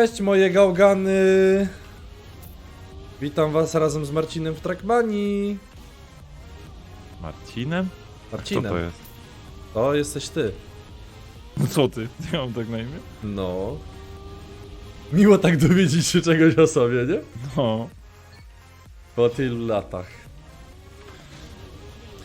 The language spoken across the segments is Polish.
Cześć moje gałgany! Witam was razem z Marcinem w Trackmanii. Marcinem? Marcinem, Co to jest? to jesteś ty. No co ty? Ja mam tak na imię? No. Miło tak dowiedzieć się czegoś o sobie, nie? No. Po tylu latach.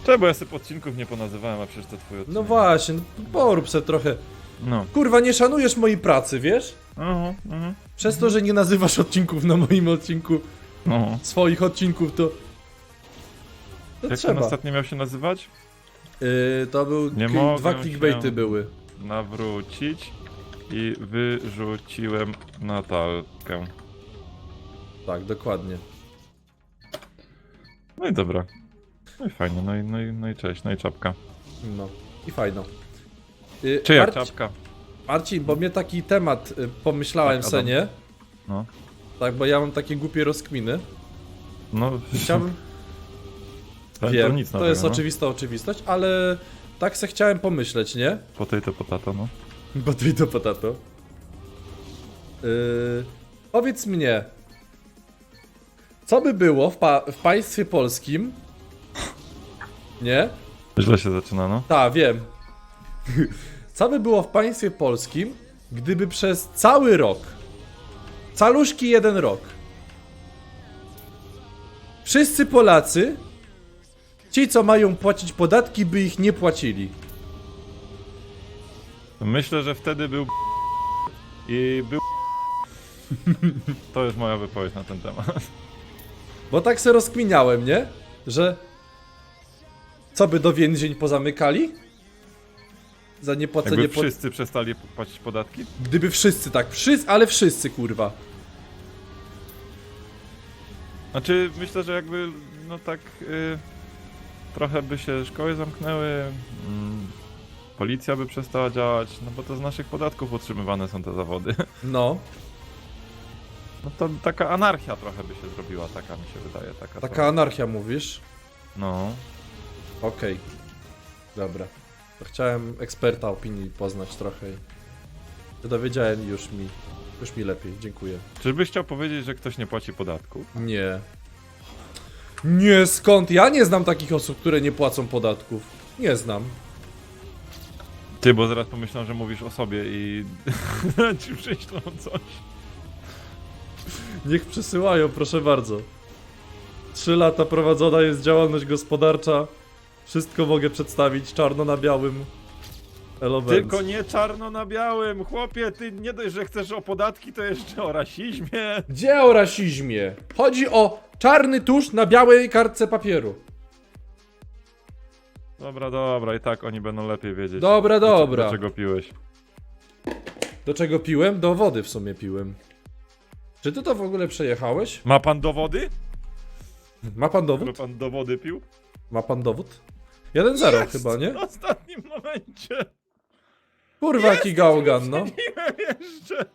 Czemu ja sobie odcinków nie ponazywałem, a przecież to twój odcinek. No właśnie, no porób se trochę. No. Kurwa, nie szanujesz mojej pracy, wiesz? Aha, aha. Przez to, że nie nazywasz odcinków na moim odcinku, No. swoich odcinków, to... To Jak ten trzeba. ostatnio miał się nazywać? Yy, to był... Nie mogę dwa clickbaity były. Nawrócić i wyrzuciłem Natalkę. Tak, dokładnie. No i dobra. No i fajnie, no i, no i, no i cześć, no i czapka. No. I fajno. Yy, Czy jak Marci- czapka? Marcin, bo mnie taki temat y, pomyślałem Tak, se, Adam. nie? No. Tak, bo ja mam takie głupie rozkminy. No, Chciałbym. to, wiem, to nic to nowego, jest no. oczywista oczywistość, ale tak se chciałem pomyśleć, nie? Potato, potato, no. Potato, potato. Yy, powiedz mnie, co by było w, pa w państwie polskim? Nie? Źle się zaczyna, no. Tak, wiem. Co by było w państwie polskim, gdyby przez cały rok, caluszki jeden rok, wszyscy Polacy, ci co mają płacić podatki, by ich nie płacili? Myślę, że wtedy był i był To jest moja wypowiedź na ten temat. Bo tak se rozkminiałem, nie? Że co by do więzień pozamykali? Za niepłacenie Jakby po... wszyscy przestali płacić podatki? Gdyby wszyscy tak, wszyscy, ale wszyscy kurwa. Znaczy, myślę, że jakby, no tak, y, trochę by się szkoły zamknęły, mm, policja by przestała działać, no bo to z naszych podatków utrzymywane są te zawody. No, No to taka anarchia trochę by się zrobiła, taka mi się wydaje, taka. taka trochę. anarchia mówisz. No. Okej. Dobra. Chciałem eksperta opinii poznać trochę i dowiedziałem już mi, już mi lepiej, dziękuję. Czyżbyś chciał powiedzieć, że ktoś nie płaci podatku? Nie. Nie, skąd? Ja nie znam takich osób, które nie płacą podatków. Nie znam. Ty, bo zaraz pomyślą, że mówisz o sobie i ci przyślą coś. Niech przysyłają, proszę bardzo. Trzy lata prowadzona jest działalność gospodarcza. Wszystko mogę przedstawić czarno na białym. Tylko nie czarno na białym, chłopie, ty nie dość, że chcesz o podatki, to jeszcze o rasizmie. Gdzie o rasizmie? Chodzi o czarny tusz na białej kartce papieru. Dobra, dobra, i tak oni będą lepiej wiedzieć. Dobra, do- dobra. Dlaczego piłeś? Do czego piłem? Do wody w sumie piłem. Czy ty to w ogóle przejechałeś? Ma pan dowody? Ma pan dowód? pan dowody pił? Ma pan dowód? 1-0 Jest! chyba, nie? W ostatnim momencie. Kurwa, jaki gałgan, no. Jeszcze.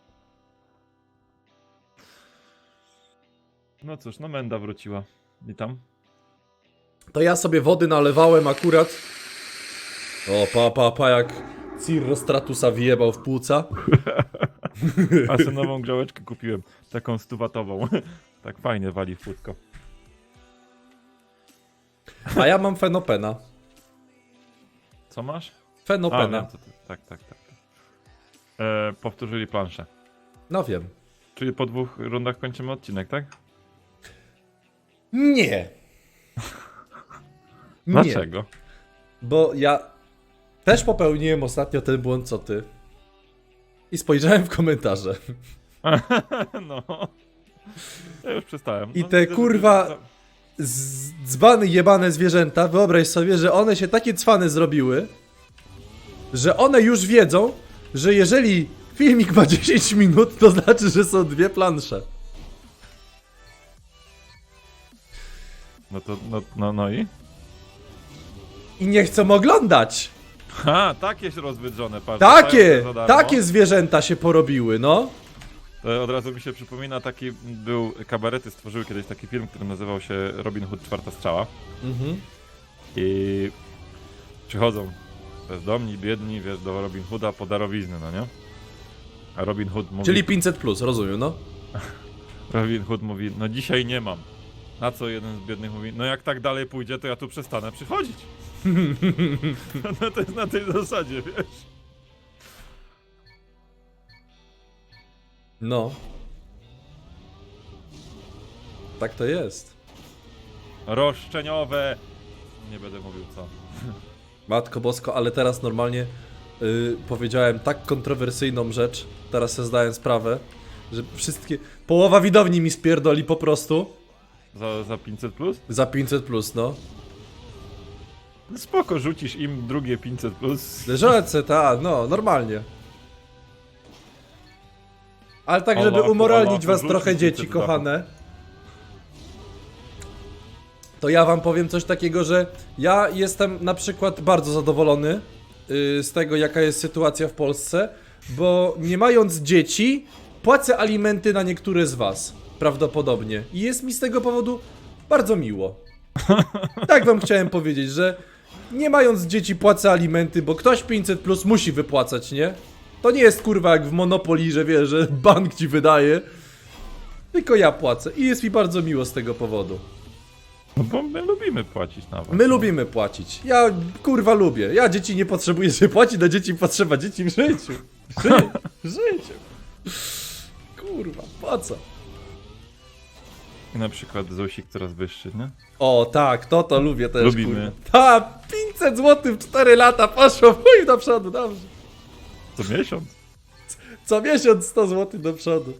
No cóż, no Menda wróciła. I tam? To ja sobie wody nalewałem akurat. O, pa, pa, pa, jak Cirro Stratusa wyjebał w płuca. Nową grzałeczkę kupiłem. Taką stuwatową. Tak fajnie wali w płótko. A ja mam fenopena. Co masz? A, Fenopena. wiem, co ty. Tak, tak, tak. E, powtórzyli planszę. No wiem. Czyli po dwóch rundach kończymy odcinek, tak? Nie. Nie. Dlaczego? Bo ja też popełniłem ostatnio ten błąd, co ty. I spojrzałem w komentarze. no. Ja już przestałem. I no, te widzę, że- kurwa- Dzbany jebane zwierzęta, wyobraź sobie, że one się takie cwane zrobiły, że one już wiedzą, że jeżeli filmik ma 10 minut, to znaczy, że są dwie plansze. No to, no, no, no i? I nie chcą oglądać. Ha, takie się rozwydrzone, patrz. Takie, dostają za darmo. takie zwierzęta się porobiły, no. To od razu mi się przypomina taki, był, kabarety stworzyły kiedyś taki film, który nazywał się Robin Hood Czwarta Strzała. Mhm. I przychodzą bezdomni, biedni, wiesz, do Robin Hooda po darowizny, no nie? A Robin Hood mówi, Czyli 500 plus, rozumiem, no. Robin Hood mówi, no dzisiaj nie mam. Na co jeden z biednych mówi, no jak tak dalej pójdzie, to ja tu przestanę przychodzić. no to jest na tej zasadzie, wiesz. No. Tak to jest. Roszczeniowe. Nie będę mówił co. Matko Bosko, ale teraz normalnie y, powiedziałem tak kontrowersyjną rzecz, teraz sobie zdałem sprawę, że wszystkie... Połowa widowni mi spierdoli po prostu Za, za 500 plus? za 500 plus, no. Spoko, rzucisz im drugie 500 plus. Żelce, ta, no, normalnie. Ale tak, żeby Olafu, umoralnić Olafu, was rzuć trochę mi dzieci, kochane. To ja wam powiem coś takiego, że ja jestem na przykład bardzo zadowolony y, z tego, jaka jest sytuacja w Polsce, bo nie mając dzieci, płacę alimenty na niektóre z was. Prawdopodobnie. I jest mi z tego powodu bardzo miło. Tak wam chciałem powiedzieć, że nie mając dzieci płacę alimenty, bo ktoś 500 plus musi wypłacać, nie? To nie jest kurwa jak w Monopoly, że wiesz, że bank ci wydaje. Tylko ja płacę i jest mi bardzo miło z tego powodu. No bo my lubimy płacić nawet. My no. lubimy płacić. Ja kurwa lubię. Ja dzieci nie potrzebuję, żeby płacić, dla dzieci potrzeba dzieci w życiu. Ży w życiu. Kurwa, po co? I na przykład Zosik coraz wyższy, nie? O tak, to to lubię też. Lubimy. Kurwa. Ta, 500 zł w 4 lata poszło, chuj do przodu, dobrze. Co miesiąc. Co miesiąc 100 zł do przodu.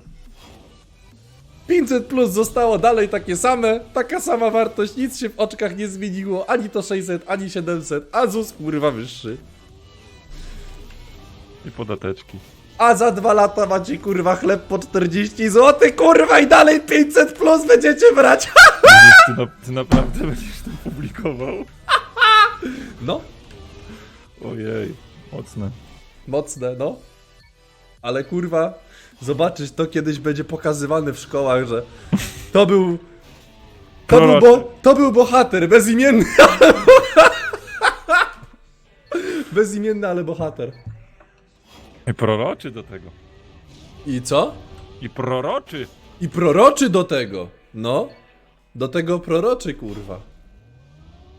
500 plus zostało dalej takie same, taka sama wartość, nic się w oczkach nie zmieniło, ani to 600, ani 700, a ZUS kurwa wyższy. I podateczki. A za dwa lata macie kurwa chleb po 40 zł, kurwa i dalej 500 plus będziecie brać. Ty, na, ty naprawdę będziesz to publikował? No, Ojej, mocne. Mocne, no. Ale kurwa, zobaczysz, to kiedyś będzie pokazywane w szkołach, że to był... To był, bo, to był bohater, bezimienny, ale... bezimienny, ale bohater. I proroczy do tego. I co? I proroczy. I proroczy do tego. No. Do tego proroczy, kurwa.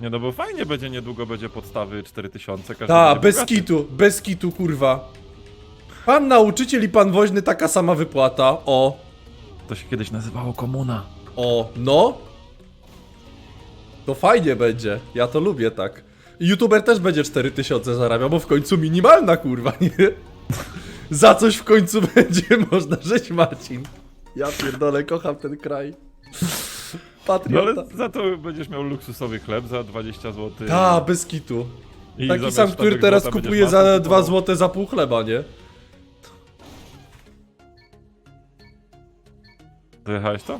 Nie no bo fajnie będzie, niedługo będzie podstawy 4000, każdy Ta, będzie bez bogaty. kitu, bez kitu, kurwa. Pan nauczyciel i pan woźny, taka sama wypłata. O, To się kiedyś nazywało komuna. o, no. To fajnie będzie. Ja to lubię tak. I YouTuber też będzie 4000 zarabiał, bo w końcu minimalna, kurwa, nie? Za coś w końcu będzie można żyć, Marcin. Ja pierdolę, kocham ten kraj. No Patriota. ale za to będziesz miał luksusowy chleb za 20 zł. Ta, bez kitu. I Taki zamiast sam, który czterech teraz złota będziesz kupuje za kupował. 2 zł za pół chleba, nie? Dojechałeś to?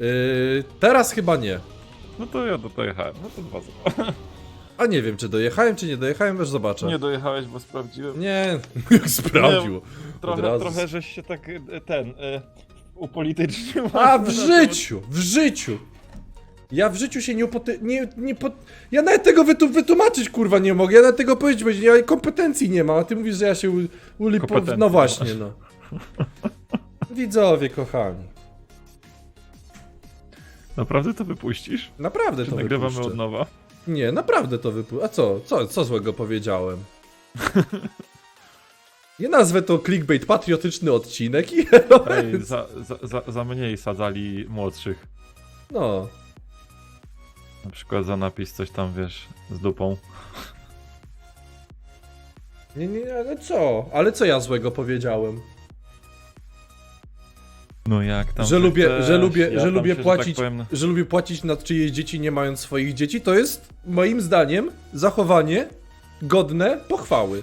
Yy, teraz chyba nie. No to ja do dojechałem. No to dwa zł. A nie wiem, czy dojechałem, czy nie dojechałem, już zobaczę. Nie dojechałeś, bo sprawdziłem. Nie, jak sprawdził. Od Trochę, razu. trochę żeś się tak e, ten e, upolitycznił. A w życiu, w życiu. Ja w życiu się nie upoty... nie, nie po... Ja nawet tego wytu... wytłumaczyć kurwa nie mogę, ja nawet tego powiedzieć, bo ja kompetencji nie mam, a ty mówisz, że ja się u... uli... Kompetencji No nie właśnie, no. Widzowie, kochani. Naprawdę to wypuścisz? Naprawdę Czy to nagrywamy wypuszczę. od nowa? Nie, naprawdę to wypuszczę. A co? co? Co złego powiedziałem? Nie nazwę to clickbait, patriotyczny odcinek i Ej, za, za, za, za mniej sadzali młodszych. No. Na przykład za napis coś tam, wiesz, z dupą. Nie, nie, ale co? Ale co ja złego powiedziałem? No jak tam Że lubię, chcesz, że lubię, ja że tam lubię się, że płacić, Tak powiem, że lubię płacić nad czyjeś dzieci nie mając swoich dzieci, to jest moim zdaniem zachowanie godne pochwały.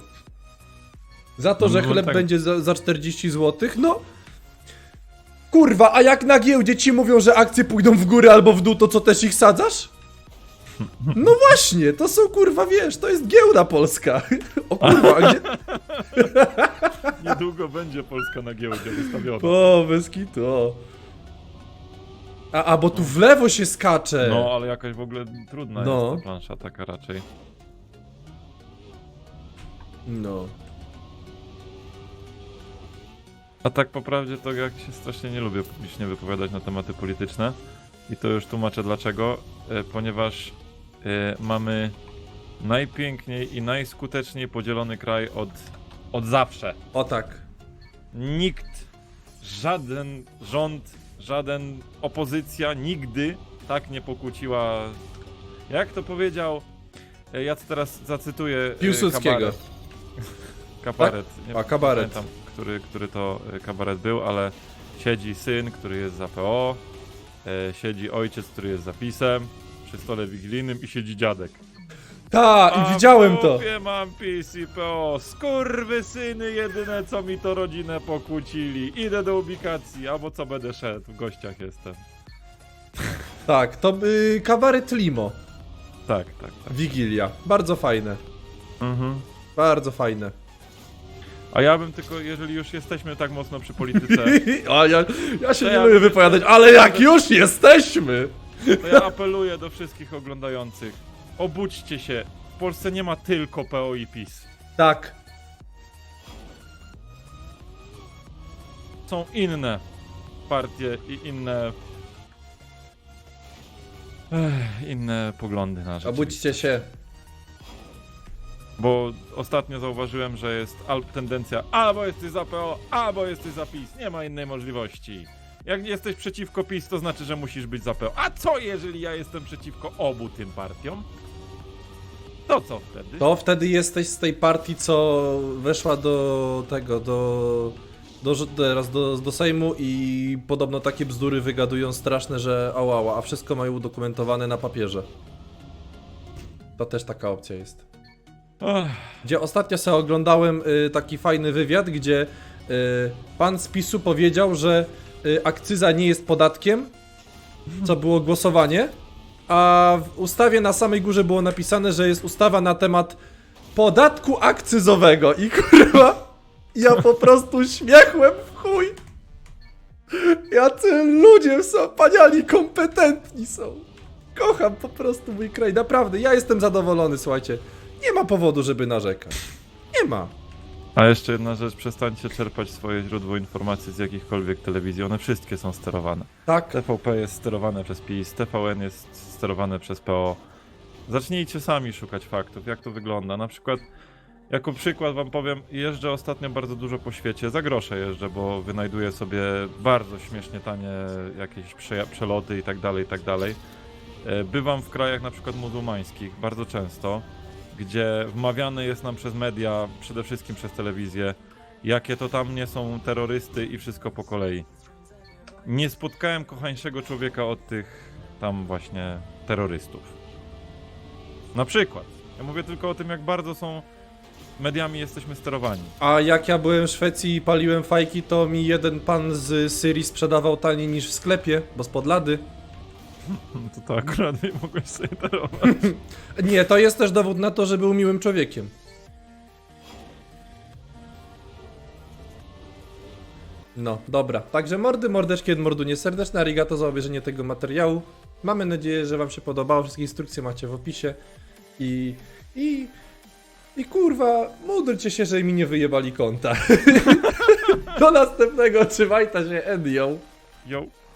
Za to, No, że no chleb tak. będzie za, za 40 zł, no Kurwa, a jak na giełdzie ci mówią, że akcje pójdą w górę albo w dół, to co też ich sadzasz? No właśnie, to są kurwa, wiesz, to jest giełda polska. O kurwa, a gdzie... niedługo będzie Polska na giełdzie wystawiona. O, bez kitu, o. A, a, bo tu w lewo się skacze. No, ale jakaś w ogóle trudna No. jest ta plansza taka raczej. No. A tak po prawdzie to jak się strasznie nie lubię publicznie wypowiadać na tematy polityczne i to już tłumaczę dlaczego, e, ponieważ mamy najpiękniej i najskuteczniej podzielony kraj od, od zawsze. O tak. Nikt, żaden rząd, żaden opozycja nigdy tak nie pokłóciła. Jak to powiedział? e, Ja to teraz zacytuję. e, Piłsudskiego. kabaret. Kabaret. Nie A, kabaret. pamiętam, który, który to e, kabaret był, ale siedzi syn, który jest za PO, e, siedzi ojciec, który jest za PiSem, przy stole wigilijnym i siedzi dziadek. Ta, i widziałem to. Mówię, mam PiS i PO, skurwy syny, jedyne co mi to rodzinę pokłócili. Idę do ubikacji, albo co będę szedł, w gościach jestem. Tak, to y, kabaret Limo. Tak, tak, tak. Wigilia. Bardzo fajne. Mhm. Bardzo fajne. A ja bym tylko, jeżeli już jesteśmy tak mocno przy polityce, A ja, ja się To nie ja lubię wypowiadać, ale jak już jesteśmy! To ja apeluję do wszystkich oglądających. Obudźcie się. W Polsce nie ma tylko PO i PiS. Tak. Są inne partie i inne... Ech, inne poglądy na rzeczywistość. Obudźcie się. Bo ostatnio zauważyłem, że jest tendencja albo jesteś za PO, albo jesteś za PiS. Nie ma innej możliwości. Jak nie jesteś przeciwko PiS, to znaczy, że musisz być za PO. A co jeżeli ja jestem przeciwko obu tym partiom? To co wtedy? To wtedy jesteś z tej partii, co weszła do tego, do. Do, teraz do, do Sejmu i podobno takie bzdury wygadują straszne, że ałała, a wszystko mają udokumentowane na papierze. To też taka opcja jest. Gdzie ostatnio sobie oglądałem y, taki fajny wywiad, gdzie y, pan z PiSu powiedział, że akcyza nie jest podatkiem, co było głosowanie, a w ustawie na samej górze było napisane, że jest ustawa na temat podatku akcyzowego i kurwa, ja po prostu śmiechłem w chuj. Jacy ludzie są, paniali kompetentni są. Kocham po prostu mój kraj, naprawdę, ja jestem zadowolony, słuchajcie. Nie ma powodu, żeby narzekać. Nie ma. A jeszcze jedna rzecz, przestańcie czerpać swoje źródło informacji z jakichkolwiek telewizji. One wszystkie są sterowane. Tak. TVP jest sterowane przez PiS, TVN jest sterowane przez PO. Zacznijcie sami szukać faktów, jak to wygląda. Na przykład, jako przykład wam powiem, jeżdżę ostatnio bardzo dużo po świecie, za grosze jeżdżę, bo wynajduję sobie bardzo śmiesznie tanie jakieś prze przeloty i tak dalej, i tak dalej. E, Bywam w krajach na przykład muzułmańskich bardzo często, gdzie wmawiane jest nam przez media, przede wszystkim przez telewizję, jakie to tam nie są terrorysty i wszystko po kolei nie spotkałem kochańszego człowieka od tych tam właśnie terrorystów. Na przykład. Ja mówię tylko o tym, jak bardzo są mediami jesteśmy sterowani. A jak ja byłem w Szwecji i paliłem fajki, to mi jeden pan z Syrii sprzedawał taniej niż w sklepie, bo spod lady. To to akurat nie mogłeś sobie darować. Nie, to jest też dowód na to, że był miłym człowiekiem. No, dobra. Także mordy, mordeczki, mordu nieserdeczne. Arigato za obejrzenie tego materiału. Mamy nadzieję, że wam się podobało. Wszystkie instrukcje macie w opisie. I... I... I kurwa, módlcie się, że mi nie wyjebali konta. Do następnego, trzymajta się, Endio. Yo.